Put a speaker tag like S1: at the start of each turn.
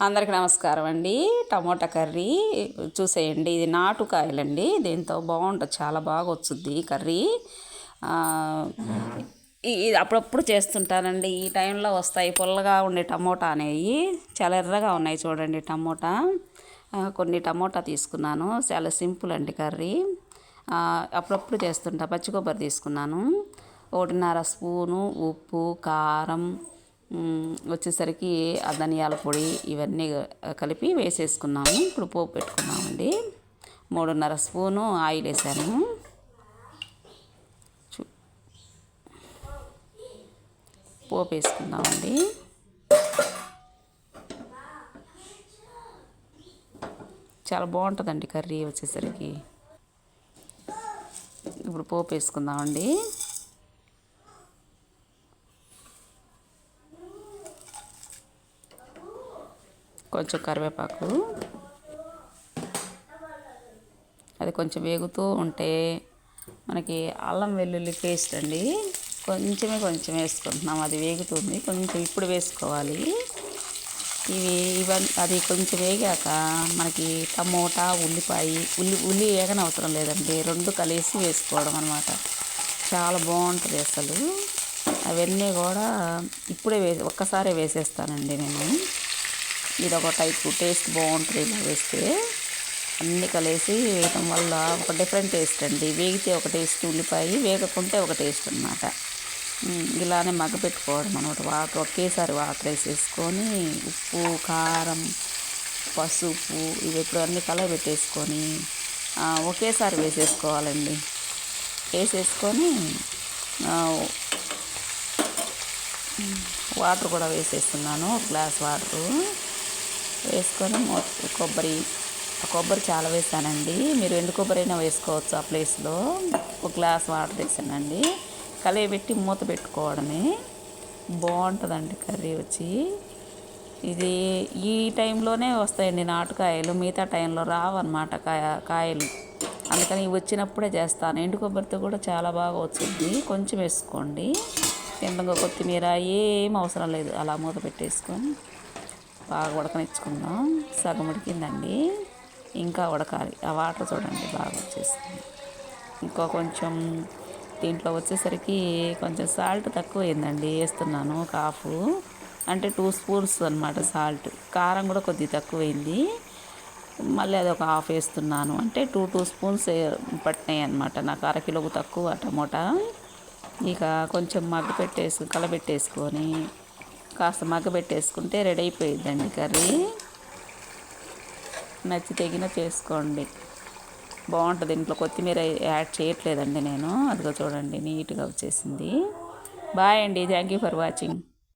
S1: అందరికి నమస్కారం అండి. టమోటా కర్రీ చూసేయండి. ఇది నాటుకాయలండి. దీంతో బాగుంటుంది. చాలా బాగా వచ్చుద్ది కర్రీ. ఇది అప్పుడప్పుడు చేస్తుంటానండి. ఈ టైంలో వస్తాయి పుల్లగా ఉండే టమోటా అనేవి చాలా ఎర్రగా ఉన్నాయి చూడండి టమోటా. కొన్ని టమోటా తీసుకున్నాను. చాలా సింపుల్ అండి కర్రీ. అప్పుడప్పుడు చేస్తుంటా. పచ్చి కొబ్బరి తీసుకున్నాను. ఒకటిన్నర స్పూను ఉప్పు కారం వచ్చేసరికి ఆ ధనియాల పొడి ఇవన్నీ కలిపి వేసేసుకున్నాము. ఇప్పుడు పోపు పెట్టుకున్నామండి. మూడున్నర స్పూను ఆయిల్ వేసాను పోపు వేసుకుందామండి. చాలా బాగుంటుందండి కర్రీ వచ్చేసరికి. ఇప్పుడు పోపు వేసుకుందామండి. కొంచెం కరివేపాకు. అది కొంచెం వేగుతూ ఉంటే మనకి అల్లం వెల్లుల్లి పేస్ట్ అండి. కొంచెమే కొంచెం వేసుకుంటున్నాం. అది వేగుతుంది. కొంచెం ఇప్పుడు వేసుకోవాలి. ఇవి ఇవన్నీ అది కొంచెం వేగాక మనకి టమోటా ఉల్లిపాయ ఉల్లి ఉల్లి వేగన అవసరం లేదండి. రెండు కలిసి వేసుకోవడం అనమాట చాలా బాగుంటుంది అసలు. అవన్నీ కూడా ఇప్పుడే వే ఒక్కసారే వేసేస్తానండి నేను. ఇది ఒక టైప్ టేస్ట్ బాగుంటుంది ఇలా వేస్తే. అన్నీ కలిసి వేయటం వల్ల ఒక డిఫరెంట్ టేస్ట్ అండి. వేగితే ఒక టేస్ట్ ఉల్లిపాయ వేగకుంటే ఒక టేస్ట్ అనమాట ఇలానే మగ్గపెట్టుకోవడం అనమాట వాటర్ ఒకేసారి వాటర్ వేసేసుకొని ఉప్పు కారం పసుపు ఇవి ఇప్పుడు అన్ని కలర్ పెట్టేసుకొని ఒకేసారి వేసేసుకోవాలండి. వేసేసుకొని వాటర్ కూడా వేసేస్తున్నాను. Glass water. వేసుకొని కొబ్బరి కొబ్బరి చాలా వేసానండి. మీరు ఎండు కొబ్బరి అయినా వేసుకోవచ్చు ఆ ప్లేస్లో. ఒక గ్లాస్ వాటర్ వేసానండి పెట్టి మూత పెట్టుకోవడమే. బాగుంటుందండి కర్రీ వచ్చి. ఇది ఈ టైంలోనే వస్తాయండి నాటుకాయలు. మిగతా టైంలో రావన్నమాట కాయ కాయలు. అందుకని వచ్చినప్పుడే చేస్తాను. ఎండు కొబ్బరితో కూడా చాలా బాగా వచ్చింది. కొంచెం వేసుకోండి. కింద కొత్తిమీర ఏం అవసరం లేదు. అలా మూత పెట్టేసుకొని బాగా ఉడకనిచ్చుకుందాం. సగం ఉడికిందండి. ఇంకా ఉడకాలి. ఆ వాటర్ చూడండి బాగా వచ్చేసింది. ఇంకా కొంచెం దీంట్లో వచ్చేసరికి కొంచెం సాల్ట్ తక్కువ అయిందండి వేస్తున్నాను ఒక హాఫ్. అంటే టూ స్పూన్స్ అనమాట సాల్ట్. కారం కూడా కొద్దిగా తక్కువైంది. మళ్ళీ అది ఒక హాఫ్ వేస్తున్నాను. అంటే టూ టూ స్పూన్స్ పట్టినాయి అనమాట నాకు అరకిలోకి తక్కువ టమోటా. ఇక కొంచెం మగ్గ పెట్టేసి కలబెట్టేసుకొని కాస్త మగ్గబెట్టేసుకుంటే రెడీ అయిపోయిద్దండి కర్రీ. నచ్చి తెగిన చేసుకోండి. బాగుంటుంది. ఇంట్లో కొత్తిమీర యాడ్ చేయట్లేదండి నేను. అదిగో చూడండి నీట్గా వచ్చేసింది. బాయ్ అండి. Thank you for watching.